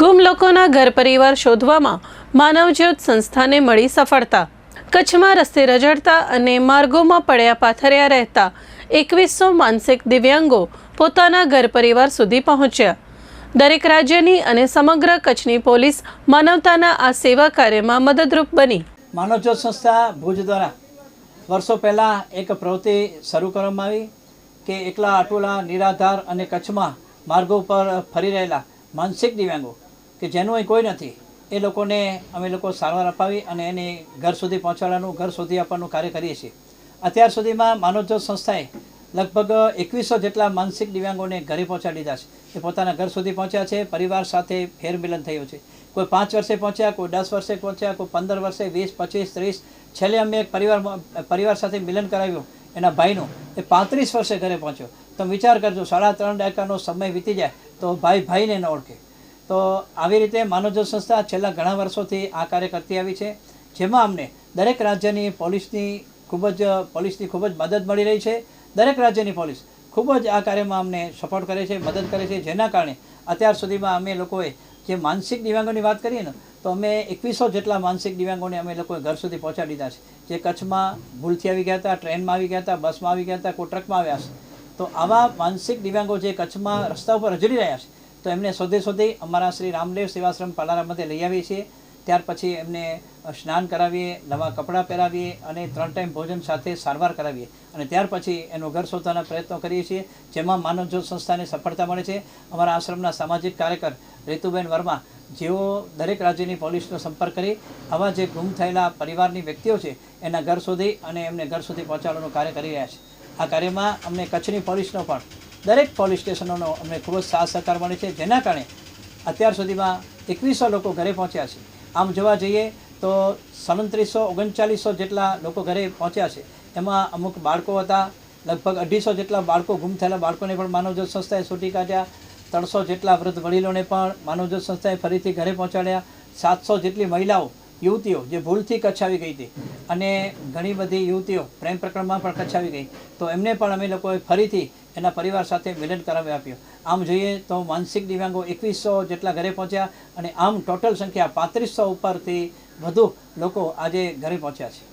ગુમ લોકોના ઘર પરિવાર શોધવામાં માનવજ્યોત સંસ્થાને મળી સફળતા. કચ્છમાં રસ્તે રજડતા અને માર્ગોમાં પડ્યા પાથર્યા રહેતા એકવીસો માનસિક દિવ્યાંગો પોતાના ઘર પરિવાર સુધી પહોંચ્યા. દરેક રાજ્યની અને સમગ્ર કચ્છની પોલીસ માનવતાના આ સેવા કાર્યમાં મદદરૂપ બની. માનવજ્યોત સંસ્થા ભુજ દ્વારા વર્ષો પહેલાં એક પ્રવૃત્તિ શરૂ કરવામાં આવી કે એકલા અટોલા, નિરાધાર અને કચ્છમાં માર્ગો પર ફરી રહેલા માનસિક દિવ્યાંગો કે જેનું અહીં કોઈ નથી, એ લોકોને અમે લોકો સારવાર અપાવી અને એને ઘર સુધી પહોંચાડવાનું, ઘર સુધી આપવાનું કાર્ય કરીએ છીએ. અત્યાર સુધીમાં માનવજ્યોત સંસ્થાએ લગભગ એકવીસો જેટલા માનસિક દિવ્યાંગોને ઘરે પહોંચાડી દીધા છે. એ પોતાના ઘર સુધી પહોંચ્યા છે, પરિવાર સાથે ફેરમિલન થયું છે. કોઈ પાંચ વર્ષે પહોંચ્યા, કોઈ દસ વર્ષે પહોંચ્યા, કોઈ પંદર વર્ષે, વીસ, પચીસ, ત્રીસ, છેલ્લે અમે એક પરિવાર પરિવાર સાથે મિલન કરાવ્યું. એના ભાઈનું એ પાંત્રીસ વર્ષે ઘરે પહોંચ્યો. તમે વિચાર કરજો, સાડા ત્રણ દાયકાનો સમય વીતી જાય તો ભાઈ ભાઈને ન ઓળખે. તો આવી રીતે માનવજ્યોત સંસ્થા છેલ્લા ઘણા વર્ષોથી આ કાર્ય કરતી આવી છે, જેમાં અમને દરેક રાજ્યની પોલીસની ખૂબ જ, પોલીસની ખૂબ જ મદદ મળી રહી છે. દરેક રાજ્યની પોલીસ ખૂબ જ આ કાર્યમાં અમને સપોર્ટ કરે છે, મદદ કરે છે. જેના કારણે અત્યાર સુધીમાં અમે લોકોએ જે માનસિક દિવ્યાંગોની વાત કરીએ ને, તો અમે એકવીસો જેટલા માનસિક દિવ્યાંગોને અમે લોકોએ ઘર સુધી પહોંચાડી દીધા છે. જે કચ્છમાં ભૂલથી આવી ગયા હતા, ટ્રેનમાં આવી ગયા હતા, બસમાં આવી ગયા હતા, કોઈ ટ્રકમાં આવ્યા છે તો આવા માનસિક દિવ્યાંગો જે કચ્છમાં રસ્તા ઉપર રજડી રહ્યા છે તો એમને શોધે શોધે અમારા શ્રી રામદેવ સેવાશ્રમ પાલારામાંથી લઈ આવીએ છીએ. ત્યાર પછી એમને સ્નાન કરાવીએ, નવા કપડાં પહેરાવીએ અને ત્રણ ટાઈમ ભોજન સાથે સારવાર કરાવીએ. અને ત્યાર પછી એનું ઘર શોધવાના પ્રયત્નો કરીએ છીએ, જેમાં માનવજ્યોત સંસ્થાને સફળતા મળે છે. અમારા આશ્રમના સામાજિક કાર્યકર રીતુબેન વર્મા, જેઓ દરેક રાજ્યની પોલીસનો સંપર્ક કરી, આવા જે ગુમ થયેલા પરિવારની વ્યક્તિઓ છે, એના ઘર સુધી અને એમને ઘર સુધી પહોંચાડવાનું કાર્ય કરી રહ્યા છે. આ કાર્યમાં અમને કચ્છની પોલીસનો પણ દરેક પોલીસ સ્ટેશનોનો અમને ખૂબ જ સાથ સહકાર મળે છે. જેના કારણે અત્યાર સુધીમાં એકવીસો લોકો ઘરે પહોંચ્યા છે. આમ જોવા જઈએ તો સડત્રીસો, ઓગણચાલીસો જેટલા લોકો ઘરે પહોંચ્યા છે. એમાં અમુક બાળકો હતા. લગભગ અઢીસો જેટલા બાળકો ગુમ થયેલા બાળકોને પણ માનવજ્યોત સંસ્થાએ છૂટી કાઢ્યા. ત્રણસો જેટલા વૃદ્ધ વડીલોને પણ માનવજ્યોત સંસ્થાએ ફરીથી ઘરે પહોંચાડ્યા. સાતસો જેટલી મહિલાઓ, યુવતીઓ જે ભૂલથી કચ્છાવી ગઈ હતી અને ઘણી બધી યુવતીઓ પ્રેમ પ્રકરણમાં પણ કચ્છાવી ગઈ. તો એમને પણ અમે લોકોએ ફરીથી એના પરિવાર સાથે મિલન કરાવી આપ્યું. આમ જોઈએ તો માનસિક દિવ્યાંગો એકવીસો જેટલા ઘરે પહોંચ્યા અને આમ ટોટલ સંખ્યા પાંત્રીસો ઉપરથી વધુ લોકો આજે ઘરે પહોંચ્યા છે.